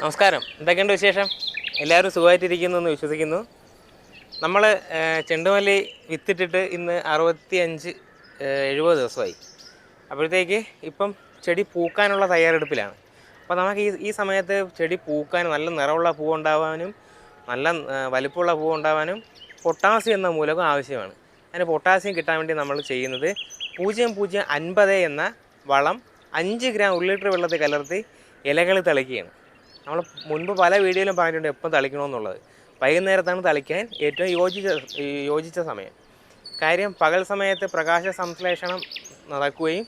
നമസ്കാരം. എന്തൊക്കെയുണ്ട് വിശേഷം? എല്ലാവരും സുഖമായിട്ടിരിക്കുന്നു എന്ന് വിശ്വസിക്കുന്നു. നമ്മൾ ചെണ്ടുമല്ലി വിത്തിട്ടിട്ട് ഇന്ന് അറുപത്തി അഞ്ച് എഴുപത് ദിവസമായി. അപ്പോഴത്തേക്ക് ഇപ്പം ചെടി പൂക്കാനുള്ള തയ്യാറെടുപ്പിലാണ്. അപ്പോൾ നമുക്ക് ഈ ഈ സമയത്ത് ചെടി പൂക്കാൻ നല്ല നിറമുള്ള പൂ ഉണ്ടാവാനും നല്ല വലുപ്പമുള്ള പൂ ഉണ്ടാവാനും പൊട്ടാസ്യം എന്ന മൂലകം ആവശ്യമാണ്. അതിന് പൊട്ടാസ്യം കിട്ടാൻ വേണ്ടി നമ്മൾ ചെയ്യുന്നത് പൂജ്യം പൂജ്യം അൻപത് എന്ന വളം അഞ്ച് ഗ്രാം ഒരു ലിറ്റർ വെള്ളത്തിൽ കലർത്തി ഇലകളിൽ തളിക്കുകയാണ്. നമ്മൾ മുൻപ് പല വീഡിയോയിലും പറഞ്ഞിട്ടുണ്ട് എപ്പം തളിക്കണമെന്നുള്ളത് വൈകുന്നേരത്താണ് തളിക്കാൻ ഏറ്റവും യോജിച്ച യോജിച്ച സമയം. കാര്യം പകൽ സമയത്ത് പ്രകാശ സംശ്ലേഷണം നടക്കുകയും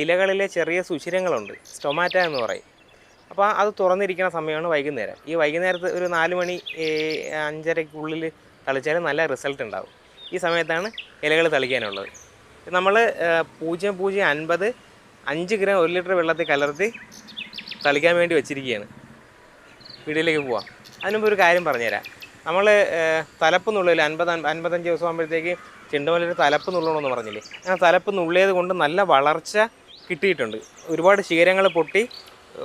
ഇലകളിലെ ചെറിയ സുഷിരങ്ങളുണ്ട് സ്റ്റൊമാറ്റ എന്ന് പറയും. അപ്പോൾ അത് തുറന്നിരിക്കുന്ന സമയമാണ് വൈകുന്നേരം. ഈ വൈകുന്നേരത്ത് ഒരു നാല് മണി അഞ്ചരയ്ക്കുള്ളിൽ തളിച്ചാൽ നല്ല റിസൾട്ട് ഉണ്ടാവും. ഈ സമയത്താണ് ഇലകൾ തളിക്കാനുള്ളത്. നമ്മൾ പൂജ്യം പൂജ്യം അൻപത് അഞ്ച് ഗ്രാം ഒരു ലിറ്റർ വെള്ളത്തിൽ കലർത്തി തളിക്കാൻ വേണ്ടി വെച്ചിരിക്കുകയാണ്. വീഡിയോയിലേക്ക് പോവാം. അതിനുമുമ്പ് ഒരു കാര്യം പറഞ്ഞുതരാം. നമ്മൾ തലപ്പ് നുള്ളിൽ അൻപത് അൻപത്തഞ്ച് ദിവസം ആകുമ്പോഴത്തേക്ക് ചെണ്ടുമല്ലൊരു തലപ്പ് നുള്ളണമെന്ന് പറഞ്ഞില്ലേ? അങ്ങനെ തലപ്പ് നുള്ളിയത് കൊണ്ട് നല്ല വളർച്ച കിട്ടിയിട്ടുണ്ട്. ഒരുപാട് ശീരങ്ങൾ പൊട്ടി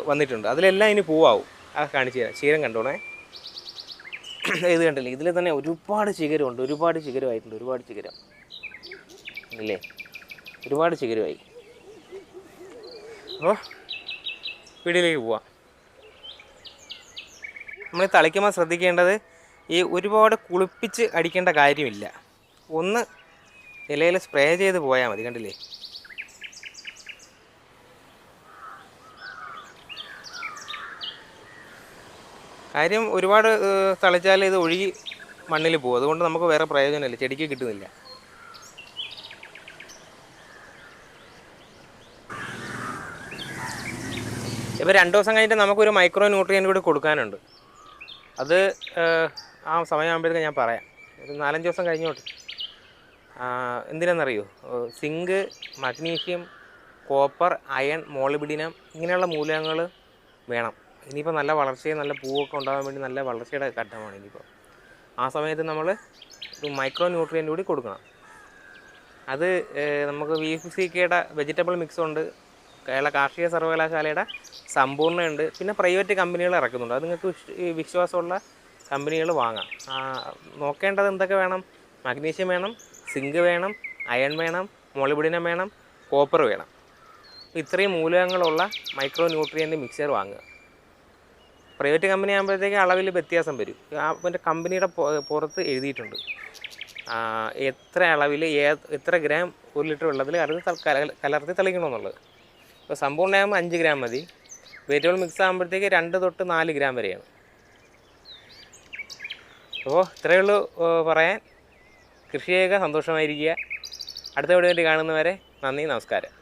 വന്നിട്ടുണ്ട്. അതിലെല്ലാം ഇനി പൂവാവും. ആ കാണിച്ചു തരാം. ശീരം കണ്ടോണേ. ഇത് കണ്ടില്ലേ? ഇതിൽ തന്നെ ഒരുപാട് ശിഖരമുണ്ട്. ഒരുപാട് ശിഖരമായിട്ടുണ്ട്. ഒരുപാട് ശിഖരം. ഇല്ലേ? ഒരുപാട് ശിഖരമായി. അപ്പോൾ വീട്ടിലേക്ക് പോവാം. നമ്മൾ തളിക്കുമ്പോൾ ശ്രദ്ധിക്കേണ്ടത് ഈ ഒരുപാട് കുളിപ്പിച്ച് അടിക്കേണ്ട കാര്യമില്ല. ഒന്ന് ഇലയിൽ സ്പ്രേ ചെയ്ത് പോയാൽ മതി കണ്ടില്ലേ? കാര്യം ഒരുപാട് തളിച്ചാൽ ഇത് ഒഴുകി മണ്ണിൽ പോകും. അതുകൊണ്ട് നമുക്ക് വേറെ പ്രയോജനമില്ല. ചെടിക്ക് കിട്ടുന്നില്ല. ഇപ്പോൾ രണ്ട് ദിവസം കഴിഞ്ഞിട്ട് നമുക്കൊരു മൈക്രോ ന്യൂട്രിയൻ കൂടി കൊടുക്കാനുണ്ട്. അത് ആ സമയമാകുമ്പോഴത്തേക്ക് ഞാൻ പറയാം. ഒരു നാലഞ്ച് ദിവസം കഴിഞ്ഞോട്ട്. എന്തിനാണെന്നറിയോ zinc magnesium copper iron molybdenum ഇങ്ങനെയുള്ള മൂലകങ്ങൾ വേണം. ഇനിയിപ്പോൾ നല്ല വളർച്ചയും നല്ല പൂവൊക്കെ ഉണ്ടാകാൻ വേണ്ടി നല്ല വളർച്ചയുടെ ഘട്ടമാണ് ഇനിയിപ്പോൾ ആ സമയത്ത് നമ്മൾ മൈക്രോ ന്യൂട്രിയന്റ് കൂടി കൊടുക്കണം. അത് നമുക്ക് വി എഫ് സി കെയുടെ വെജിറ്റബിൾ മിക്സ് ഉണ്ട്. കേരള കാർഷിക സർവകലാശാലയുടെ സമ്പൂർണയുണ്ട്. പിന്നെ പ്രൈവറ്റ് കമ്പനികൾ ഇറക്കുന്നുണ്ട്. അത് നിങ്ങൾക്ക് വിശ്വാസമുള്ള കമ്പനികൾ വാങ്ങാം. നോക്കേണ്ടത് എന്തൊക്കെ വേണം? മഗ്നീഷ്യം വേണം സിങ്ക് വേണം അയൺ വേണം മോളിബിഡിനം വേണം കോപ്പർ വേണം. ഇത്രയും മൂലകങ്ങളുള്ള മൈക്രോ ന്യൂട്രിയന്റ് മിക്സർ വാങ്ങുക. പ്രൈവറ്റ് കമ്പനി ആകുമ്പോഴത്തേക്ക് അളവിൽ വ്യത്യാസം വരും. അതിന്റെ കമ്പനിയുടെ പുറത്ത് എഴുതിയിട്ടുണ്ട്. എത്ര അളവിൽ ഏ- എത്ര ഗ്രാം ഒരു ലിറ്റർ വെള്ളത്തിൽ കല- കലർത്തി തളിക്കണമെന്നുള്ളത്. ഇപ്പോൾ സമ്പൂർണയാകുമ്പോൾ അഞ്ച് ഗ്രാം മതി. വെജിറ്റബിൾ മിക്സ് ആകുമ്പോഴത്തേക്ക് രണ്ട് തൊട്ട് നാല് ഗ്രാം വരെയാണ്. അപ്പോൾ ഇത്രയേ ഉള്ളൂ പറയാൻ. കൃഷി ചെയ്യുക സന്തോഷമായിരിക്കുക. അടുത്ത വീഡിയോ കാണുന്നവരെ നന്ദി നമസ്കാരം.